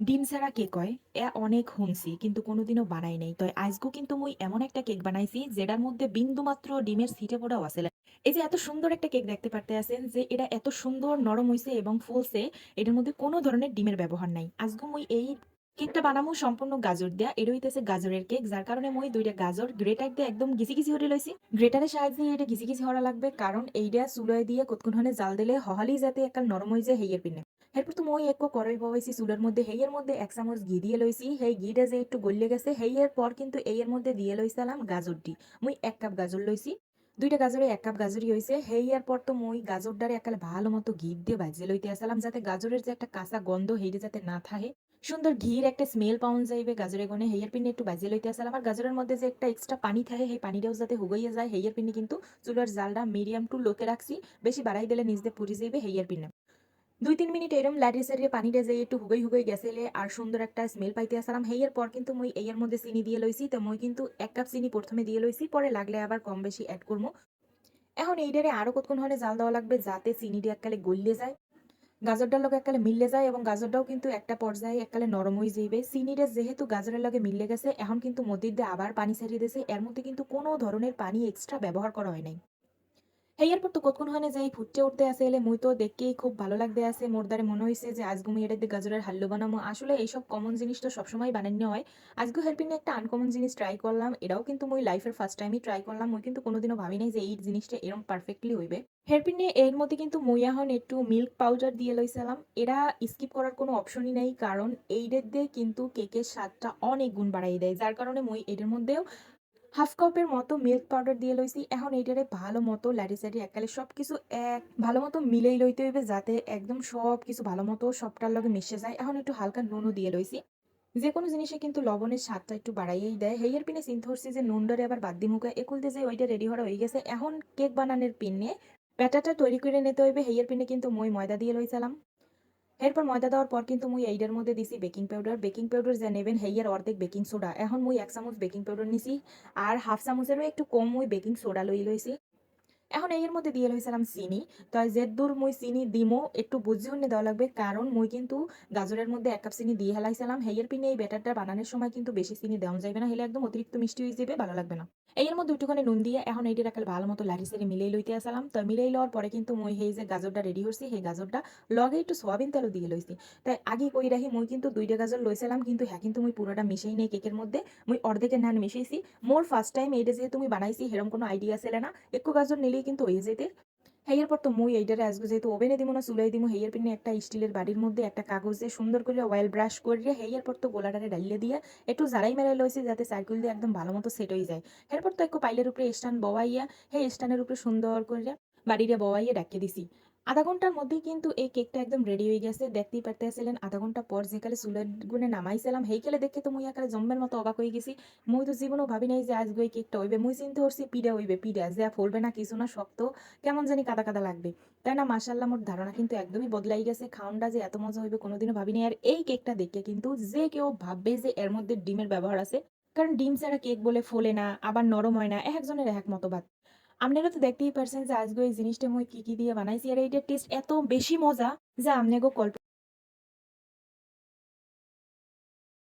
ডিম ছাড়া কেক হয়, এ অনেক শুনছি কিন্তু কোনোদিনও বানাই নাই। তয় আজগো কিন্তু মুই এমন একটা কেক বানাইছি, যেটার মধ্যে বিন্দু মাত্র ডিমের সিটে পড়াও আছে। এই যে এত সুন্দর একটা কেক দেখতে পারতে আছেন, যে এটা এত সুন্দর নরম হয়েছে এবং ফুলছে, এটার মধ্যে কোনো ধরনের ডিমের ব্যবহার নাই। আজগো মুই এই কেকটা বানামু সম্পূর্ণ গাজর দেয়া, এটা হইতেছে গাজরের কেক যার কারণে মই দুইটা গাজর গ্রেটার দিয়ে একদম গিসি গিসি হরে লইছি গ্রেটারের সাহায্যে এটা গিসি গিসি হরা লাগবে, কারণ এইটা চুলোয় দিয়ে কতক্ষণ জাল দিলে হহালি যাতে একটা নরম হয়ে যায় হেইয়ের পিনে। এরপর তো মই একটু কড়াই ববাইছি চুলের মধ্যে হেইয়ের মধ্যে এক চামচ ঘি দিয়ে লইছি সেই ঘিটা যে একটু গলিয়ে গেছে হেইয়ের পর কিন্তু এইয়ের মধ্যে দিয়ে লইছিলাম গাজরটি মুই এক কাপ গাজর লইছি দুইটা গাজরে এক কাপ গাজরই হয়েছে হেইয়ার পর তো মই গাজরটারে একালে ভালো মতো ঘি দিয়ে ভাজিয়ে লইতে আসলাম যাতে গাজরের যে একটা কাঁচা গন্ধ হেইটা যাতে না থাকে সুন্দর ঘির একটা স্মেল পাউন যাইবে গাজরে গনে। হেইয়ার পিনে একটু বাজিয়ে লইতে আসলাম আর গাজরের মধ্যে যে একটা এক্সট্রা পানি থাকে সেই পানিটাও যাতে হুগাইয়া যায়। হেইয়ার পিনে কিন্তু চুলার জালটা মিডিয়াম টু লোকে রাখছি বেশি বাড়াই দিলে দিয়ে পুড়ি যাইবে হেইয়ার পিনে। দুই তিন মিনিট এরম লাড়ি সারিয়ে পানিটা যে একটু হুগাই হুগাই গেছিলে আর সুন্দর একটা স্মেল পাইতে আসলাম। হেয়ার পর কিন্তু মই এর মধ্যে চিনি দিয়ে লইছি, তো মই কিন্তু এক কাপ চিনি প্রথমে দিয়ে লইছি, পরে লাগলে আবার কম বেশি অ্যাড করব এখন এইটারে আরও কতক্ষণ হলে জাল দেওয়া লাগবে যাতে চিনিটা এককালে গলিয়ে যায়? গাজরটার লগে এককালে মিললে যায় এবং গাজরটাও কিন্তু একটা পর্যায়ে এককালে নরম হয়ে যাইবে। চিনিটা যেহেতু গাজরের লগে মিললে গেছে, এখন কিন্তু মধ্যে দিয়ে আবার পানি ছাড়িয়ে দিয়েছে। এর মধ্যে কিন্তু কোনো ধরনের পানি এক্সট্রা ব্যবহার করা হয় নাই। হেয়ার পর তো কতক্ষণ হয় না যে এই ফুটতে উঠতে আসে এলে মুই তো দেখেই খুব ভালো লাগতে আছে মোর দ্বারে মনে হয়েছে যে আজগু মুই এটা গাজরের হাল্লু বানাবো আসলে এইসব কমন জিনিস তো সবসময় বানানো হয়। আজগু হেল্পিং একটা আনকমন জিনিস ট্রাই করলাম, এটাও কিন্তু মুই লাইফের ফার্স্ট টাইমই ট্রাই করলাম। মুই কিন্তু কোনোদিনও ভাবি নাই যে এই জিনিসটা এরকম পারফেক্টলি হইবে। হেয়ারপিন এর মধ্যে কিন্তু মুই এখন একটু মিল্ক পাউডার দিয়ে লইছিলাম। এরা স্কিপ করার কোনো অপশনই নেই, কারণ এইদের দিয়ে কিন্তু কেকের স্বাদটা অনেক গুণ বাড়াই দেয়। যার কারণে মুই এটার মধ্যেও হাফ কাপের মতো মিল্ক পাউডার দিয়ে লইছি। এখন এইটারে ভালো মতো লাড়ি সাড়ি এককালে সব কিছু এক, ভালো মতো মিলেই লইতে হইবে যাতে একদম সব কিছু ভালো মতো সবটার লগে মিশে যায়। এখন একটু হালকা নুনও দিয়ে লইছি। যে কোনো জিনিসে কিন্তু লবণের স্বাদটা একটু বাড়াইয়েই দেয়। হেয়ার পিনে চিন্তা করছি যে নুনডারে আবার বাদ দিয়ে মুখে একুলতে যে ওইটা রেডি হওয়া হয়ে গেছে। এখন কেক বানানোর পিনে ব্যাটারটা তৈরি করে নিতে হইবে। হেয়ার পিনে কিন্তু মই ময়দা দিয়ে লইছিলাম। এরপর ময়দা দেওয়ার পর কিন্তু মুই এইটার মধ্যে দিছি বেকিং পাউডার বেকিং পাউডার যা নেবেন হেইয়ার অর্ধেক বেকিং সোডা এখন মুই এক চামচ বেকিং পাউডার নিছি। আর হাফ চামচেরও একটু কম মুই বেকিং সোডা লই লইছি এখন এর মধ্যে দিয়ে লইছিলাম চিনি। তো যে দূর মুই চিনি দিমো, একটু বুঝে শুনে দেওয়া লাগবে। কারণ মুই কিন্তু গাজরের মধ্যে এক কাপ চিনি দিয়ে হেলাইছিলাম। হেয়ার পিনে এই ব্যাটারটা বানানোর সময় কিন্তু বেশি চিনি দেওয়া যাবে না। হলে একদম অতিরিক্ত মিষ্টি হয়ে যাবে ভালো লাগবে না। এর মধ্যে একটুখানি নুন দিয়ে এখন এইটি রাখাল ভালো মতো লাড়ি সারি মিলেই লইতে আসলাম। তো মিলেই লওয়ার পরে কিন্তু মুই সেই যে গাজরটা রেডি হচ্ছি সেই গাজরটা লগে একটু সোয়াবিন তেলও দিয়ে লইছি। তাই আগে কই রাখি মুই কিন্তু দুইটা গাজর লইছিলাম, কিন্তু হ্যাঁ কিন্তু মুই পুরোটা মিশাই নেই কেকের মধ্যে। মুই অর্ধেকের নান মিশাইছি। মোর ফার্স্ট টাইম এইটা যেহেতু তুমি বানাইছি সেরকম কোনো আইডিয়া ছিল না। একটু গাজর নিলেই কিন্তু হয়ে যেতে হেয়ার পর তো মুই এইটারে আসব, যেহেতু ওভেনে দিব না চুলাই দিব হেয়ার পিনে একটা স্টিলের বাড়ির মধ্যে একটা কাগজে সুন্দর করে অয়েল ব্রাশ করে হেয়ার পর তো গোলাটারে ডালিয়ে দিয়ে একটু জারাই মেরাই লইছি, যাতে সার্কুল দিয়ে একদম ভালো মতো সেট হয়ে যায়। এরপর তো একটু পাইলের উপরে স্ট্যান্ড বওয়াইয়া সেই স্টানের উপরে সুন্দর করে বাড়িরে বওয়াইয়া ডাকিয়ে দিছি। আধা ঘণ্টার মধ্যেই কিন্তু এই কেকটা একদম রেডি হয়ে গেছে। দেখতেই পারতেছিলেন, আধা ঘণ্টা পর যেকালে চুলের গুনে নামাইছিলাম হেইকালে দেখে তো মুই একালে জম্মের মতো অবাক হয়ে গেছি। মুই তো জীবনও ভাবি নাই যে আজকে ওই কেকটা হইবে। মুই চিন্তা করছি, পিড়া হইবে, পিড়া। যে ফলবে না, কিছু না, শক্ত। কেমন জানি কাদা কাদা লাগবে। তাই না মাসাল্লাহ মোর ধারণা কিন্তু একদমই বদলাই গেছে। খাওয়ানটা যে এত মজা হইবে, কোনোদিনও ভাবি নাই। আর এই কেকটা দেখে কিন্তু যে কেউ ভাববে যে এর মধ্যে ডিমের ব্যবহার আছে। কারণ ডিম ছাড়া কেক বলে ফোলে না, আবার নরম হয় না একজনের এক মতবাদ। আপনারা তো দেখতেই পারছেন যে আজকে এই জিনিসটা মই কি কি দিয়ে বানাইছি। আর এইটার টেস্ট এত বেশি মজা যে আপনাকে কল্প